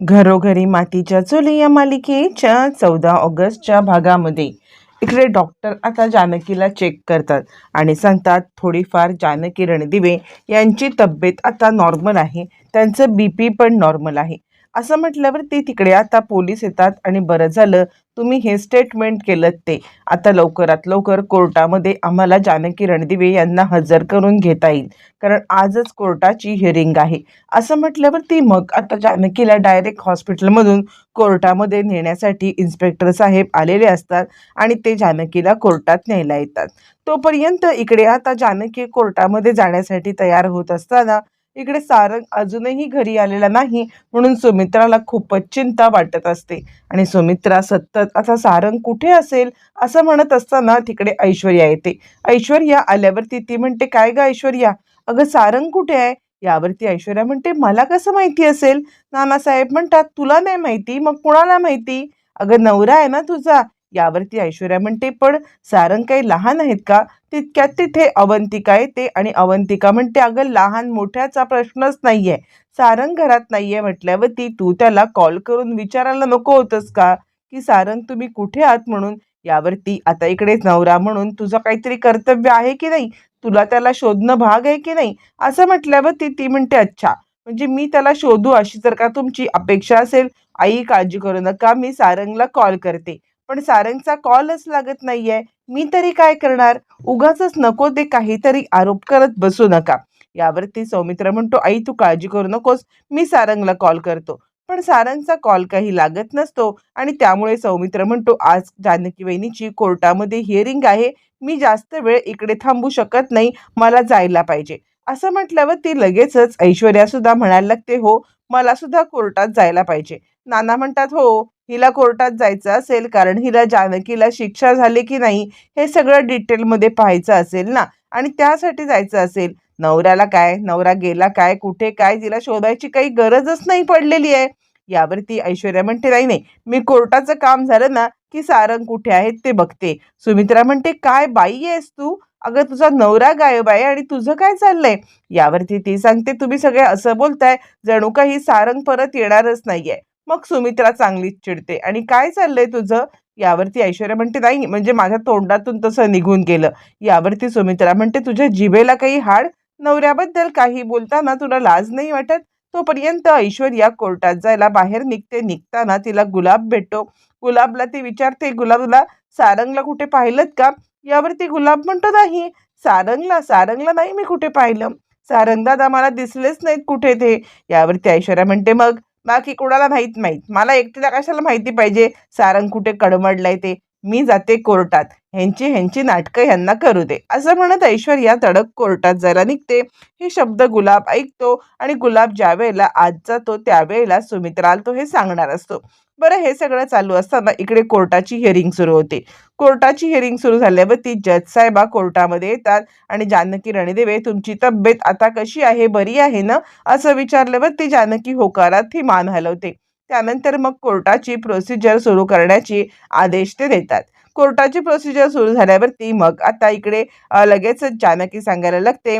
घरोघरी मातीच्या चुली या मालिकेच्या चौदा ऑगस्टच्या भागामध्ये. इकडे डॉक्टर आता जानकीला चेक करतात आणि सांगतात थोडीफार जानकी रणदिवे यांची तब्येत आता नॉर्मल आहे. त्यांचं बी पी पण नॉर्मल आहे. असं म्हटल्यावर ते तिकडे आता पोलीस येतात आणि बरं झालं. तुम्ही हे स्टेटमेंट केलं ते. आता लवकरात लवकर कोर्टामध्ये आम्हाला जानकी रणदिवे यांना हजर करून घेता येईल. कारण आजच कोर्टाची हिअरिंग आहे. असं म्हटल्यावर ती मग आता जानकीला डायरेक्ट हॉस्पिटलमधून कोर्टामध्ये नेण्यासाठी इन्स्पेक्टर साहेब आलेले असतात आणि ते जानकीला कोर्टात न्यायला येतात. तोपर्यंत इकडे आता जानकी कोर्टामध्ये जाण्यासाठी तयार होत असताना इकडे सारंग अजूनही घरी आलेला नाही म्हणून सुमित्राला खूपच चिंता वाटत असते. आणि सुमित्रा सतत असा सारंग कुठे असेल? असं म्हणत असताना तिकडे ऐश्वर्या येते. ऐश्वर्या आल्यावरती ती म्हणते काय ग ऐश्वर्या? अगं सारंग कुठे आहे? यावरती ऐश्वर्या म्हणते मला कसं माहिती असेल? नानासाहेब म्हणतात तुला नाही माहिती मग कुणाला माहिती? अगं नवरा आहे ना तुझा. यावरती ऐश्वर्या म्हणते पण सारंग काही लहान आहेत का? तितक्यात तिथे अवंतिका येते आणि अवंतिका म्हणते अगं लहान मोठ्याचा प्रश्नच नाहीये. सारंग घरात नाहीये म्हटल्यावरती तू त्याला कॉल करून विचारायला नको होतंस का? की सारंग तुम्ही कुठे आहात म्हणून? यावरती आता इकडे नवरा म्हणून तुझं काहीतरी कर्तव्य आहे की नाही? तुला त्याला शोधणं भाग आहे की नाही? असं म्हटल्यावर ती ती म्हणते अच्छा म्हणजे मी त्याला शोधू अशी जर का तुमची अपेक्षा असेल आई काळजी करू नका मी सारंगला कॉल करते. पण सारंगचा कॉलच लागत नाहीये. मी तरी काय करणार? उगाच नको ते काहीतरी आरोप करत बसू नका. यावरती सौमित्र म्हणतो आई तू काळजी करू नकोस. मी सारंगला कॉल करतो. पण सारंगचा कॉल काही लागत नसतो आणि त्यामुळे सौमित्र म्हणतो आज जानकी वहिनीची कोर्टामध्ये हिअरिंग आहे. मी जास्त वेळ इकडे थांबू शकत नाही. मला जायला पाहिजे. असं म्हटल्यावर ती लगेचच ऐश्वर्या सुद्धा म्हणायला लागते हो मला सुद्धा कोर्टात जायला पाहिजे. नाना म्हणतात हो हिला कोर्टात जायचं असेल कारण हिला जानकीला शिक्षा झाली की नाही हे सगळं डिटेलमध्ये पाहायचं असेल ना? आणि त्यासाठी जायचं असेल. नवऱ्याला काय? नवरा गेला काय? कुठे काय? तिला शोधायची काही गरजच नाही पडलेली आहे. यावरती ऐश्वर्या म्हणते नाही नाही मी कोर्टाचं काम झालं ना की सारंग कुठे आहेत ते बघते. सुमित्रा म्हणते काय बाई आहेस तू? अगं तुझा नवरा गायब आहे आणि तुझं काय चाललंय? यावरती ती सांगते तुम्ही सगळे असं बोलताय जणू का ही सारंग परत येणारच नाहीये. मग सुमित्रा चांगलीच चिडते. आणि काय चाललंय तुझं? यावरती ऐश्वर्या म्हणते नाही म्हणजे माझ्या तोंडातून तसं निघून गेलं. यावरती सुमित्रा म्हणते तुझ्या जिभेला काही हाड नवऱ्याबद्दल काही बोलताना तुला लाज नाही वाटत? तोपर्यंत ऐश्वर्या कोर्टात जायला बाहेर निघते. निघताना तिला गुलाब भेटतो. गुलाबला ती विचारते गुलाबला सारंगला कुठे पाहिलं का? यावरती गुलाब म्हणतो नाही सारंगला सारंगला नाही मी कुठे पाहिलं. सारंग दादा मला दिसलेच नाहीत कुठे ते. यावरती ऐश्वर्या म्हणते मग बाकी कोणाला माहीत माहीत मला एकटीला कशाला माहिती पाहिजे? सारंग कुठे कडमडलाय ते? मी जाते कोर्टात. ह्यांची ह्यांची नाटकं ह्यांना करू दे. असं म्हणत ऐश्वर्या तडक कोर्टात जायला निघते. हे शब्द गुलाब ऐकतो आणि गुलाब ज्या वेळेला आज जातो त्यावेळेला सुमित्राला तो हे सांगणार असतो. बरं हे सगळं चालू असताना इकडे कोर्टाची हिअरिंग सुरू होते. कोर्टाची हिअरिंग सुरू झाल्यावर ती जज साहेबा कोर्टामध्ये येतात आणि जानकी रणदेवे तुमची तब्येत आता कशी आहे? बरी आहे ना? असं विचारल्यावर ती जानकी होकारात ही मान हलवते. त्यानंतर मग कोर्टाची प्रोसिजर सुरू करण्याची आदेश ते देतात. कोर्टाची प्रोसिजर सुरू झाल्यावरती मग आता इकडे लगेचच जानकी सांगायला लागते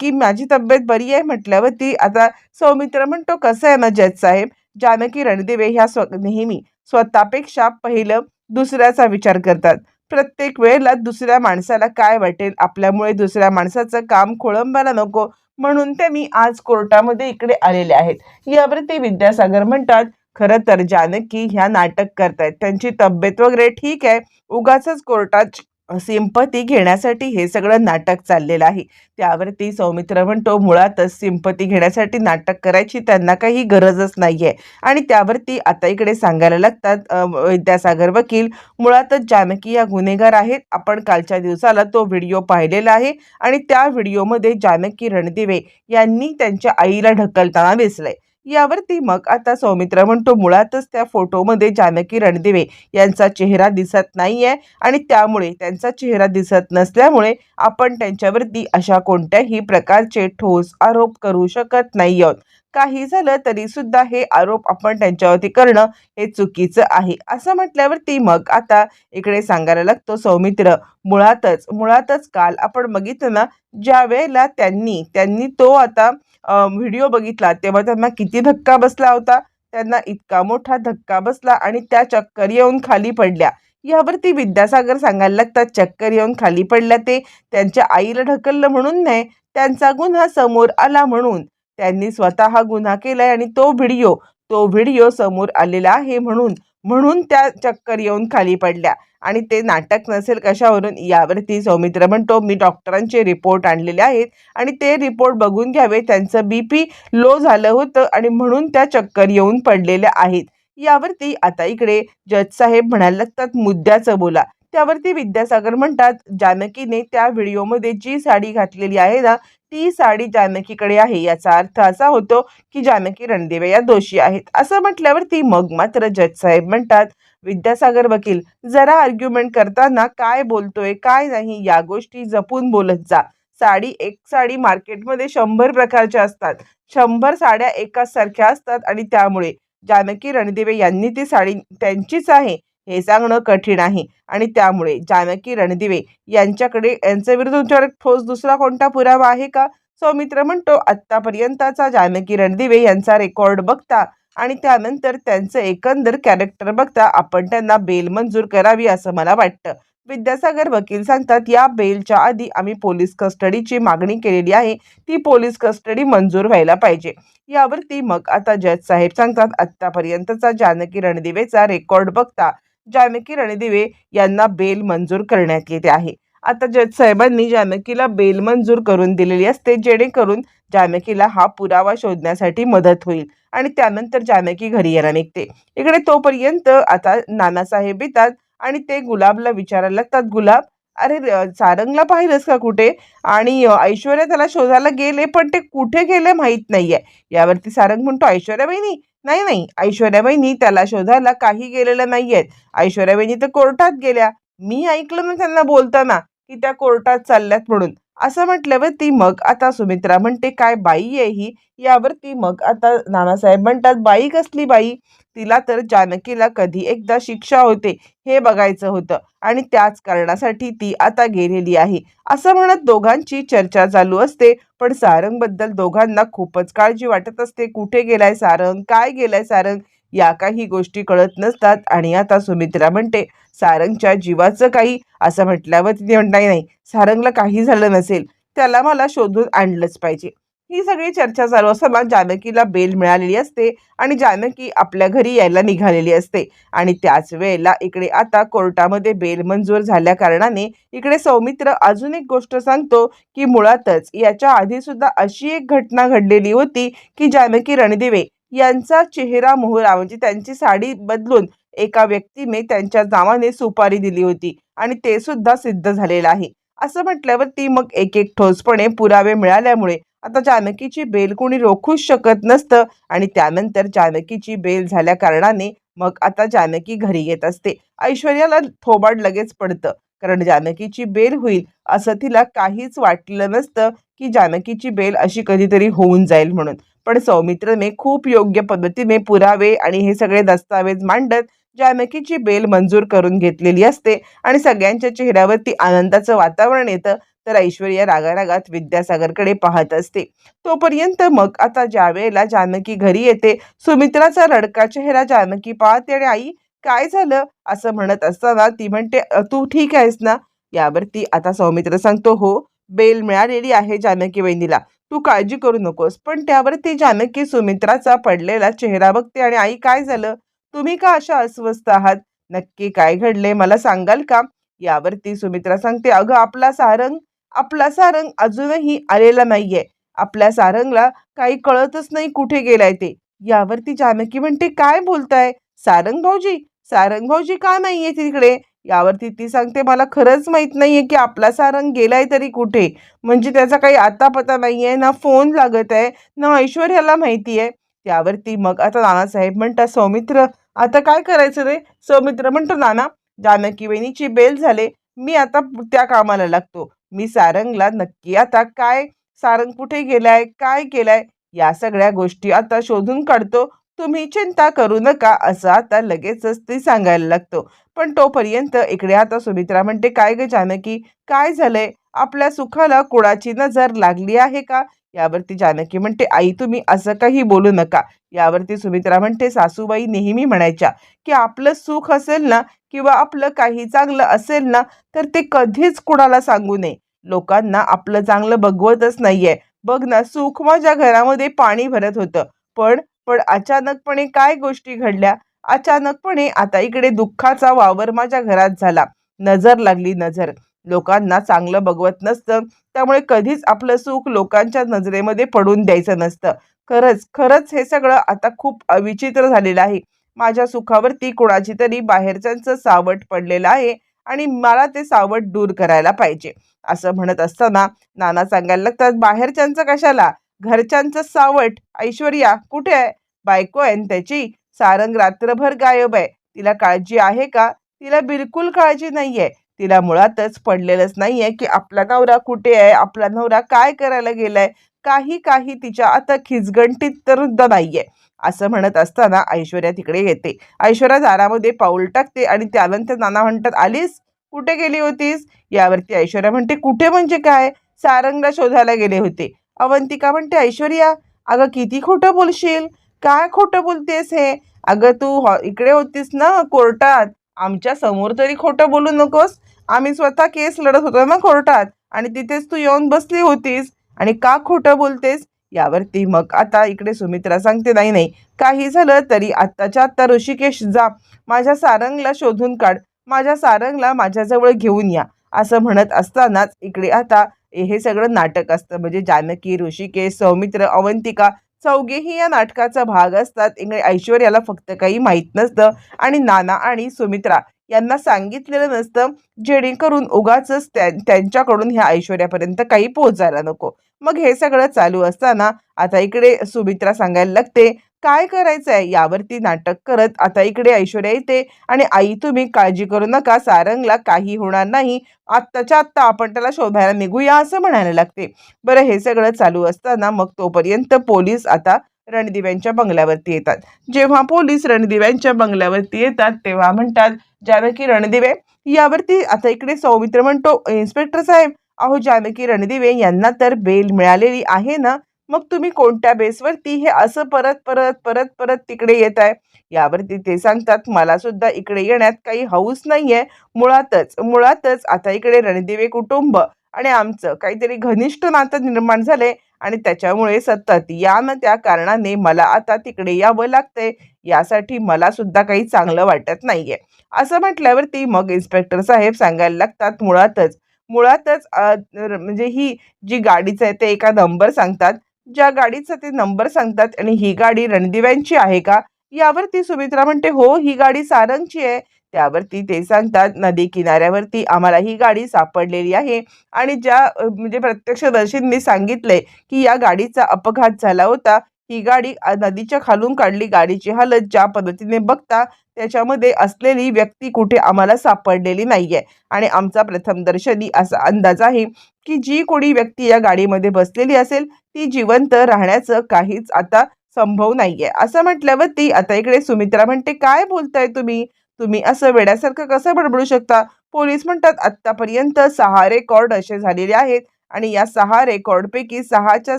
की माझी तब्येत बरी आहे म्हटल्यावरती आता सौमित्र म्हणतो कसं आहे ना जज साहेब? जानकी रणदिवे ह्या स्व नेहमी स्वतःपेक्षा पहिलं दुसऱ्याचा विचार करतात. प्रत्येक वेळेला दुसऱ्या माणसाला काय वाटेल? आपल्यामुळे दुसऱ्या माणसाचं काम खोळंबायला नको. म्हणून ते मी आज कोर्टामध्ये इकडे आलेले आहेत. यावरती विद्यासागर म्हणतात खरं तर जानकी ह्या नाटक करतायत. त्यांची तब्येत वगैरे ठीक आहे. उगाच कोर्टात सिंपती घेण्यासाठी हे सगळं नाटक चाललेलं आहे. त्यावरती सौमित्र म्हणतो मुळातच सिंपती घेण्यासाठी नाटक करायची त्यांना काही गरजच नाही आहे आणि त्यावरती आता इकडे सांगायला लागतात विद्यासागर वकील मुळातच जानकी या गुन्हेगार आहेत. आपण कालच्या दिवसाला तो व्हिडिओ पाहिलेला आहे आणि त्या व्हिडिओमध्ये जानकी रणदिवे यांनी त्यांच्या आईला ढकलताना दिसलंय. यावरती मग आता सौमित्र म्हणतो मुळातच त्या फोटोमध्ये जानकी रणदिवे यांचा चेहरा दिसत नाहीये आणि त्यामुळे त्यांचा चेहरा दिसत नसल्यामुळे आपण त्यांच्यावरती अशा कोणत्याही प्रकारचे ठोस आरोप करू शकत नाही आहोत. काही झालं तरी सुद्धा हे आरोप आपण त्यांच्यावरती करणं हे चुकीचं आहे. असं म्हटल्यावरती मग आता इकडे सांगायला लागतो सौमित्र मुळातच मुळातच काल आपण बघितलं ना ज्या वेळेला त्यांनी त्यांनी तो आता व्हिडिओ बघितला तेव्हा त्यांना किती धक्का बसला होता. त्यांना इतका मोठा धक्का बसला आणि त्या चक्कर येऊन खाली पडल्या. यावरती विद्यासागर सांगायला लागतात चक्कर येऊन खाली पडल्या ते. त्यांच्या आईला ढकललं म्हणून नाही त्यांचा गुन्हा समोर आला म्हणून. त्यांनी स्वतः हा गुन्हा केलाय आणि तो व्हिडिओ तो व्हिडिओ समोर आलेला आहे म्हणून. म्हणून त्या चक्कर येऊन खाली पडल्या. आणि ते नाटक नसेल कशावरून यावरती सौमित्र म्हणतो मी डॉक्टरांचे रिपोर्ट आणलेले आहेत आणि ते रिपोर्ट बघून घ्यावे. त्यांचं बी पी लो झालं होतं आणि म्हणून त्या चक्कर येऊन पडलेल्या आहेत. यावरती आता इकडे जज साहेब म्हणायला लागतात मुद्द्याचं बोला. त्यावरती विद्यासागर म्हणतात जानकीने त्या व्हिडिओमध्ये जी साडी घातलेली आहे ना ती साडी जानकीकडे आहे याचा अर्थ असा होतो की जानकी रणदिवे या दोषी आहेत. असं म्हटल्यावरती मग मात्र जज साहेब म्हणतात विद्यासागर वकील जरा आर्ग्युमेंट करताना काय बोलतोय काय नाही या गोष्टी जपून बोलत जा. साडी एक साडी मार्केटमध्ये शंभर प्रकारच्या असतात. शंभर साड्या एकाच सारख्या असतात आणि त्यामुळे जानकी रणदिवे यांनी ती साडी त्यांचीच आहे. हे सांगणं कठीण आहे. आणि त्यामुळे जानकी रणदिवे यांच्याकडे यांच्या विरुद्ध ठोस दुसरा कोणता पुरावा आहे का? सौमित्र म्हणतो आत्तापर्यंतचा जानकी रणदिवे यांचा रेकॉर्ड बघता आणि त्यानंतर त्यांचं एकंदर कॅरेक्टर बघता आपण त्यांना बेल मंजूर करावी असं मला वाटतं. विद्यासागर वकील सांगतात या बेलच्या आधी आम्ही पोलीस कस्टडीची मागणी केलेली आहे. ती पोलीस कस्टडी मंजूर व्हायला पाहिजे. यावरती मग आता जज साहेब सांगतात आत्तापर्यंतचा जानकी रणदिवेचा रेकॉर्ड बघता जानकी रणदिवे यांना बेल मंजूर करण्यात येते आहे. आता जज साहेबांनी जानकीला बेल मंजूर करून दिलेली असते जेणेकरून जानकीला हा पुरावा शोधण्यासाठी मदत होईल आणि त्यानंतर जानकी घरी यायला निघते. इकडे तोपर्यंत आता नानासाहेब येतात आणि ते गुलाबला विचारायला लागतात गुलाब अरे सारंगला पाहिलंस का कुठे? आणि ऐश्वर्या त्याला शोधायला गेले पण ते कुठे गेले माहीत नाहीये. यावरती सारंग म्हणतो ऐश्वर्या बहिणी नाही नाही. ऐश्वर्याबाईंनी त्याला शोधायला काही गेलेलं नाहीयेत ऐश्वर्याबाईंनी तर कोर्टात गेल्या. मी ऐकलं ना त्यांना बोलताना की त्या कोर्टात चालल्यात म्हणून. असं म्हटल्यावर ती मग आता सुमित्रा म्हणते काय बाई आहे ही? यावर ती मग आता नानासाहेब म्हणतात बाई कसली बाई? तिला तर जानकीला कधी एकदा शिक्षा होते हे बघायचं होतं आणि त्याच कारणासाठी ती आता गेलेली आहे. असं म्हणत दोघांची चर्चा चालू असते पण सारंगबद्दल दोघांना खूपच काळजी वाटत असते. कुठे गेलाय सारंग? काय गेलाय सारंग? या काही गोष्टी कळत नसतात. आणि आता सुमित्रा म्हणते सारंगच्या जीवाचं काही असं म्हटल्यावर तिने म्हणता नाही सारंगला काही झालं नसेल त्याला मला शोधून आणलंच पाहिजे. ही सगळी चर्चा चालू असताना जानकीला बेल मिळालेली असते आणि जानकी आपल्या घरी यायला निघालेली असते. आणि त्याच वेळेला इकडे आता कोर्टामध्ये बेल मंजूर झाल्या कारणाने इकडे सौमित्र अजून एक गोष्ट सांगतो की मुळातच याच्या आधी सुद्धा अशी एक घटना घडलेली होती की जानकी रणदिवे यांचा चेहरा मोहरा म्हणजे त्यांची साडी बदलून एका व्यक्तीने त्यांच्या नावाने सुपारी दिली होती आणि ते सुद्धा सिद्ध झालेलं आहे. असं म्हटल्यावर ती मग एक एक ठोसपणे पुरावे मिळाल्यामुळे आता जानकीची बेल कोणी रोखूच शकत नसतं आणि त्यानंतर जानकीची बेल झाल्या कारणाने मग आता जानकी घरी येत असते. ऐश्वर्याला थोबाड लगेच पडतं. कारण जानकीची बेल होईल असं तिला काहीच वाटलं नसतं की जानकीची बेल अशी कधीतरी होऊन जाईल म्हणून. पण सौमित्रने खूप योग्य पद्धतीने पुरावे आणि हे सगळे दस्तावेज मांडत जानकीची बेल मंजूर करून घेतलेली असते आणि सगळ्यांच्या चेहऱ्यावरती आनंदाचं वातावरण येतं तर ऐश्वर्या रागारागात विद्यासागरकडे पाहत असते. तोपर्यंत मग आता ज्या वेळेला जानकी घरी येते सुमित्राचा रडका चेहरा जानकी पाहते आणि आई काय झालं? असं म्हणत असताना ती म्हणते तू ठीक आहेस ना? यावरती आता सौमित्र सांगतो हो बेल मिळालेली आहे जानकी वहिनीला. तू काळजी करू नकोस. पण त्यावरती जानकी सुमित्राचा पडलेला चेहरा बघते आणि आई काय झालं? तुम्ही का अशा अस्वस्थ आहात? नक्की काय घडले मला सांगाल का? यावरती सुमित्रा सांगते अगं आपला सारंग आपला सारंग अजूनही आलेला नाहीये. आपल्या सारंगला काही कळतच नाही कुठे गेलाय ते. यावरती जानकी म्हणते काय बोलताय? सारंग भाऊजी? सारंग भाऊजी का नाहीये तिकडे? यावरती ती सांगते मला खरंच माहीत नाहीये की आपला सारंग गेलाय तरी कुठे. म्हणजे त्याचा काही आता पता नाहीये ना फोन लागत आहे ना ऐश्वर्याला माहिती आहे त्यावरती मग आता नानासाहेब म्हणतात सौमित्र आता काय करायचं रे? सौमित्र म्हणतो नाना जानकी वहिनीची बेल झाले. मी आता त्या कामाला लागतो. मी सारंगला नक्की आता काय सारंग कुठे गेलाय काय केलाय या सगळ्या गोष्टी आता शोधून काढतो. तुम्ही चिंता करू नका. असं आता लगेचच ती सांगायला लागतो. पण तोपर्यंत इकडे आता सुमित्रा म्हणते काय ग जानकी? काय झालंय? आपल्या सुखाला कुणाची नजर लागली आहे का? यावरती जानकी म्हणते आई तुम्ही असं काही बोलू नका. यावरती सुमित्रा म्हणते सासूबाई नेहमी म्हणायच्या की आपलं सुख असेल ना किंवा आपलं काही चांगलं असेल ना तर ते कधीच कुणाला सांगू नये. लोकांना आपलं चांगलं बघवतच नाहीये. बघ ना सुख माझ्या घरामध्ये पाणी भरत होतं. पण पण अचानकपणे काय गोष्टी घडल्या? अचानकपणे आता इकडे दुःखाचा वावर माझ्या घरात झाला. नजर लागली नजर. लोकांना चांगलं बघवत नसतं. त्यामुळे कधीच आपलं सुख लोकांच्या नजरेमध्ये पडून द्यायचं नसतं. खरंच खरंच हे सगळं आता खूप अविचित्र झालेलं आहे. माझ्या सुखावरती कोणाची तरी बाहेरच्यांचं सावट पडलेलं आहे आणि मला ते सावट दूर करायला पाहिजे. असं म्हणत असताना नाना सांगायला लागतात बाहेरच्यांचं कशाला? घरच्यांचं सावट? ऐश्वर्या कुठे आहे? बायको आहे त्याची? सारंग रात्रभर गायब आहे. तिला काळजी आहे का? तिला बिलकुल काळजी नाहीये. तिला मुळातच पडलेलंच नाहीये की आपला नवरा कुठे आहे? आपला नवरा काय करायला गेलाय? काही काही तिच्या आता खिचगंटीत तर नाहीये. असं म्हणत असताना ऐश्वर्या तिकडे येते. ऐश्वर्या दारामध्ये पाऊल टाकते आणि त्यानंतर नाना म्हणतात आलीस? कुठे गेली होतीस? यावरती ऐश्वर्या म्हणते कुठे म्हणजे काय? सारंगला शोधायला गेले होते. अवंतिका म्हणते ऐश्वर्या अगं किती खोटं बोलशील? काय खोटं बोलतेस हे? अगं तू हॉ इकडे होतीस ना कोर्टात. आमच्यासमोर तरी खोटं बोलू नकोस. आम्ही स्वतः केस लढत होतो ना कोर्टात आणि तिथेच तू येऊन बसली होतीस. आणि का खोटं बोलतेस? यावरती मग आता इकडे सुमित्रा सांगते नाही नाही. काही झालं तरी आत्ताच्या आत्ता ऋषिकेश जा. माझ्या सारंगला शोधून काढ. माझ्या सारंगला माझ्याजवळ घेऊन या. असं म्हणत असतानाच इकडे आता हे सगळं नाटक असतं. म्हणजे जानकी ऋषिकेश सौमित्र अवंतिका चौघेही या नाटकाचा भाग असतात. इकडे ऐश्वर्याला फक्त काही माहीत नसतं आणि नाना आणि सुमित्रा यांना सांगितलेलं नसतं. जेणेकरून उगाच त्यांच्याकडून ह्या ऐश्वर्यापर्यंत काही पोहोचायला नको. मग हे सगळं चालू असताना आता इकडे सुमित्रा सांगायला लागते काय करायचं आहे यावरती नाटक करत आता इकडे ऐश्वर्या येते आणि आई तुम्ही काळजी करू नका सारंगला काही होणार नाही. आत्ताच्या आत्ता आपण त्याला शोधायला निघूया असं म्हणायला लागते. बरं हे सगळं चालू असताना मग तोपर्यंत पोलीस आता रणदिव्यांच्या बंगल्यावरती येतात. जेव्हा पोलीस रणदिव्यांच्या बंगल्यावरती येतात तेव्हा म्हणतात जानकी रणदिवे यावरती आता इकडे सौमित्र म्हणतो इन्स्पेक्टर साहेब अहो जानकी रणदिवे यांना तर बेल मिळालेली आहे ना मग तुम्ही कोणत्या बेसवरती हे असं परत परत परत परत तिकडे येत आहे? यावरती ते सांगतात मला सुद्धा इकडे येण्यात काही हौस आहे मुळातच मुळातच आता इकडे रणदिवे कुटुंब आणि आमचं काहीतरी घनिष्ठ नातं निर्माण झाले आणि त्याच्यामुळे सतत या ना त्या कारणाने मला आता तिकडे यावं लागतंय. यासाठी मला सुद्धा काही चांगलं वाटत नाहीये. असं म्हटल्यावरती मग इन्स्पेक्टर साहेब सांगायला लागतात मुळातच मुळातच म्हणजे ही जी गाडीचं आहे ते एका नंबर सांगतात. ज्या गाडीचा ते नंबर सांगतात आणि ही गाडी रणदिव्यांची आहे का? यावरती सुमित्रा म्हणते हो ही गाडी सारंगची आहे. त्यावरती ते सांगतात नदी किनाऱ्यावरती आम्हाला ही गाडी सापडलेली आहे. आणि ज्या म्हणजे प्रत्यक्षदर्शींनी सांगितले की या गाडीचा अपघात झाला होता ही गाडी नदीच्या खालून काढली. गाडीची हालत ज्या पद्धतीने बघता त्याच्यामध्ये असलेली व्यक्ती कुठे आम्हाला सापडलेली नाहीये. आणि आमचा प्रथमदर्शनी असा अंदाज आहे की जी कोणी व्यक्ती या गाडीमध्ये बसलेली असेल ती जिवंत राहण्याचं काहीच आता संभव नाहीये. असं म्हटल्यावर ती आता इकडे सुमित्रा म्हणते काय बोलताय तुम्ही? तुम्ही असं वेड्यासारखं कसं बडबडू शकता? पोलीस म्हणतात आत्तापर्यंत सहा रेकॉर्ड असे झालेले आहेत आणि या सहा रेकॉर्डपैकी सहाच्या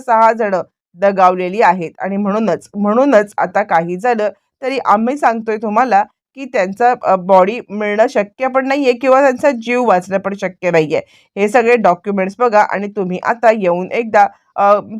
सहा जण दगावलेली आहेत. आणि म्हणूनच म्हणूनच आता काही झालं तरी आम्ही सांगतोय तुम्हाला की त्यांचा बॉडी मिळणं शक्य पण नाही आहे किंवा त्यांचा जीव वाचणं पण शक्य नाही आहे हे सगळे डॉक्युमेंट्स बघा आणि तुम्ही आता येऊन एकदा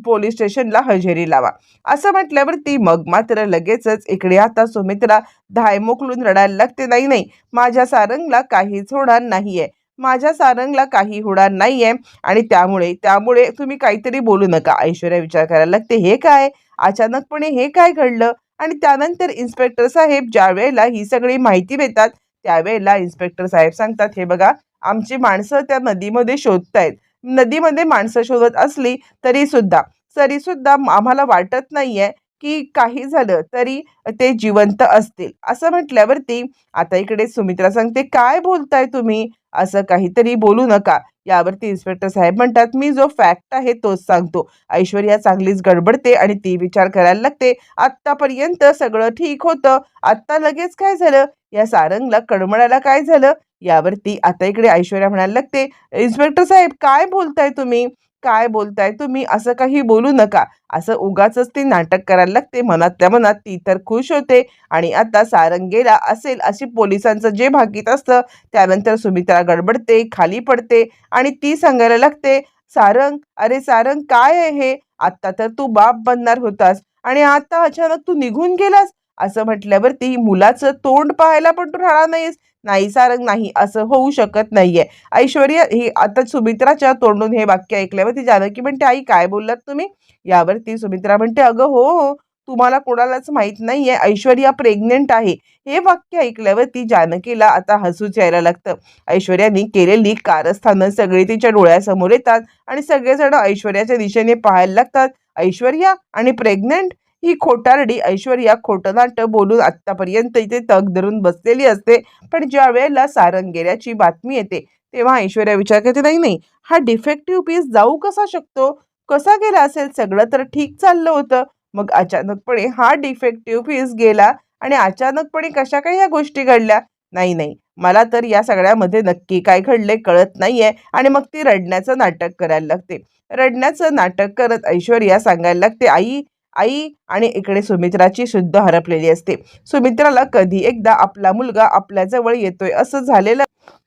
पोलीस स्टेशनला हजेरी लावा. असं म्हटल्यावरती मग मात्र लगेचच इकडे आता सुमित्रा धाय मोकलून रडायला लागते. नाही नाही माझ्या सारंगला काहीच होणार नाहीये. माझ्या सारंगला काही होणार नाहीये आणि त्यामुळे त्यामुळे तुम्ही काहीतरी बोलू नका. ऐश्वर्या विचार करायला लागते. हे काय? अचानकपणे हे काय घडलं? आणि त्यानंतर इन्स्पेक्टर साहेब ज्या वेळेला ही सगळी माहिती देतात त्यावेळेला इन्स्पेक्टर साहेब सांगतात हे बघा आमची माणसं त्या नदीमध्ये शोधतायत. नदीमध्ये माणसं शोधत असली तरी सुद्धा तरी सुद्धा आम्हाला वाटत नाहीये की काही झालं तरी ते जिवंत असतील. असं म्हटल्यावरती आता इकडे सुमित्रा सांगते काय बोलताय तुम्ही? असं काहीतरी बोलू नका. यावरती इन्स्पेक्टर साहेब म्हणतात मी जो फॅक्ट आहे तोच सांगतो. ऐश्वर्या चांगलीच गडबडते आणि ती विचार करायला लागते. आत्तापर्यंत सगळं ठीक होतं. आत्ता लगेच काय झालं? या सारंगला कडमळायला काय झालं? यावरती आता इकडे ऐश्वर्या म्हणायला लागते इन्स्पेक्टर साहेब काय बोलताय तुम्ही? काय बोलताय तुम्ही? असं काही बोलू नका. असं उगाच ती नाटक करायला लागते. मनातल्या मनात ती तर खुश होते. आणि आता सारंग गेला असेल अशी पोलिसांचं जे भाकीत असतं त्यानंतर सुमित्रा गडबडते खाली पडते आणि ती सांगायला लागते सारंग अरे सारंग काय आहे हे? आत्ता तर तू बाप बनणार होतास आणि आता अचानक तू निघून गेलास. असं म्हटल्यावरती मुलाचं तोंड पाहायला पण तू राहणार नाहीस. नाही सारंग नाही असं होऊ शकत नाहीये. ऐश्वर्या ही आता सुमित्राच्या तोंडून हे वाक्य ऐकल्यावर ती जानकी म्हणते आई काय बोललात तुम्ही? यावरती सुमित्रा म्हणते अगं हो हो तुम्हाला कोणालाच माहीत नाहीये ऐश्वर्या प्रेग्नेंट आहे. हे वाक्य ऐकल्यावर ती जानकीला आता हसूच यायला लागतं. ऐश्वर्याने केलेली कारस्थानं सगळी तिच्या डोळ्यासमोर येतात आणि सगळेजण ऐश्वर्याच्या दिशेने पाहायला लागतात. ऐश्वर्या आणि प्रेग्नेंट ही खोटारडी ऐश्वर्या खोटं नाटं बोलून आत्तापर्यंत इथे तग धरून बसलेली असते. पण ज्या वेळेला सारंग गेल्याची बातमी येते तेव्हा ऐश्वर्या विचार करते नाही नाही हा डिफेक्टिव्ह पीस जाऊ कसा शकतो? कसा गेला असेल? सगळं तर ठीक चाललं होतं. मग अचानकपणे हा डिफेक्टिव्ह पीस गेला आणि अचानकपणे कशा काही ह्या गोष्टी घडल्या? नाही नाही मला तर या सगळ्यामध्ये नक्की काय घडले कळत नाहीये आणि मग ती रडण्याचं नाटक करायला लागते. रडण्याचं नाटक करत ऐश्वर्या सांगायला लागते आई आई आणि इकडे सुमित्राची शुद्ध हरपलेली असते. सुमित्राला कधी एकदा आपला मुलगा आपल्याजवळ येतोय असं झालेलं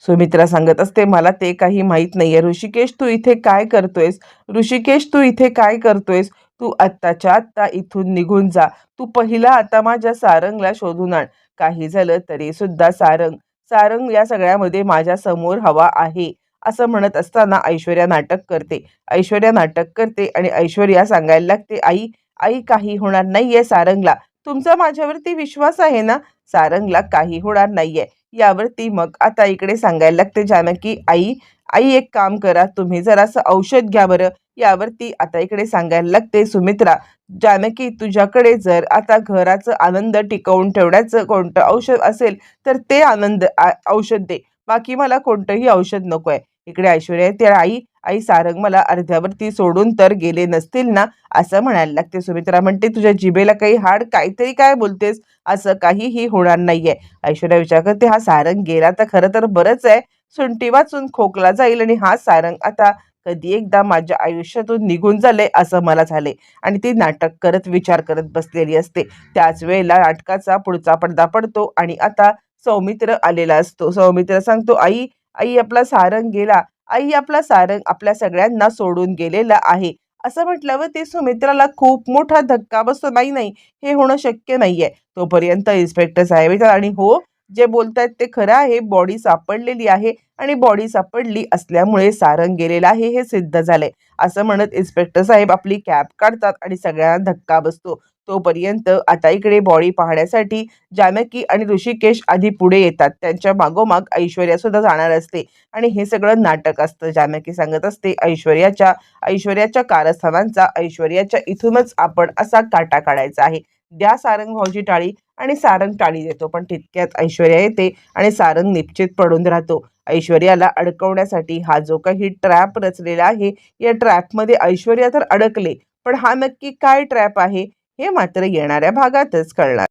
सुमित्रा सांगत असते मला ते काही माहीत नाहीये. ऋषिकेश तू इथे काय करतोयस? ऋषिकेश तू इथे काय करतोयस? तू आत्ताच्या आत्ता इथून निघून जा. तू पहिला आता माझ्या सारंगला शोधून आण. काही झालं तरी सुद्धा सारंग. सारंग या सगळ्यामध्ये माझ्यासमोर हवा आहे. असं म्हणत असताना ऐश्वर्या नाटक करते. ऐश्वर्या नाटक करते आणि ऐश्वर्या सांगायला लागते आई आई काही होणार नाहीये सारंगला. तुमचा माझ्यावरती विश्वास आहे ना? सारंगला काही होणार नाहीये. यावरती मग आता इकडे सांगायला लागते जानकी आई आई एक काम करा तुम्ही जरासं औषध घ्या बरं. यावरती आता इकडे सांगायला लागते सुमित्रा जानकी तुझ्याकडे जर आता घराचं आनंद टिकवून ठेवण्याचं कोणतं औषध असेल तर ते आनंद आ- औषध दे. बाकी मला कोणतंही औषध नको आहे इकडे ऐश्वर्या ते आई आई सारंग मला अर्ध्यावरती सोडून तर गेले नसतील ना? असं म्हणायला लागते सुमित्रा. म्हणते तुझ्या जिभेला काही हाड काहीतरी काय बोलतेस? असं काहीही होणार नाहीये. ऐश्वर्या विचार करते हा सारंग गेला तर खरं तर बरंच आहे. सुंटी वाचून खोकला जाईल आणि हा सारंग आता कधी एकदा माझ्या आयुष्यातून निघून झाले असं मला झाले आणि ती नाटक करत विचार करत बसलेली असते. त्याच वेळेला नाटकाचा पुढचा पडदा पडतो आणि आता सौमित्र आलेला असतो. सौमित्र सांगतो आई आई आपला सारंग गेला. आई आपला सारंग आपल्या सगळ्यांना सोडून गेलेला आहे. असं म्हटल्यावर ते सुमित्राला खूप मोठा धक्का बसतो. नाही नाही हे होणं शक्य नाहीये. तोपर्यंत इन्स्पेक्टर साहेब येतात आणि हो जे बोलतायत ते खरं आहे. बॉडी सापडलेली आहे आणि बॉडी सापडली असल्यामुळे सारंग गेलेला आहे हे सिद्ध झालंय. असं म्हणत इन्स्पेक्टर साहेब आपली कॅब काढतात आणि सगळ्यांना धक्का बसतो. तोपर्यंत आता इकडे बॉडी पाहण्यासाठी जानकी आणि ऋषिकेश आधी पुढे येतात. त्यांच्या मागोमाग ऐश्वर्या सुद्धा जाणार असते. आणि हे सगळं नाटक असतं. जानकी सांगत असते ऐश्वर्याच्या ऐश्वर्याच्या कारस्थानांचा ऐश्वर्याच्या इथूनच आपण असा काटा काढायचा आहे. द्या सारंग भाऊची टाळी आणि सारंग टाळी देतो. पण तितक्यात ऐश्वर्या येते आणि सारंग निश्चित पडून राहतो. ऐश्वर्याला अडकवण्यासाठी हा जो काही ट्रॅप रचलेला आहे या ट्रॅपमध्ये ऐश्वर्या तर अडकले. पण हा नक्की काय ट्रॅप आहे? हे मात्र येणाऱ्या भागातच कळणार.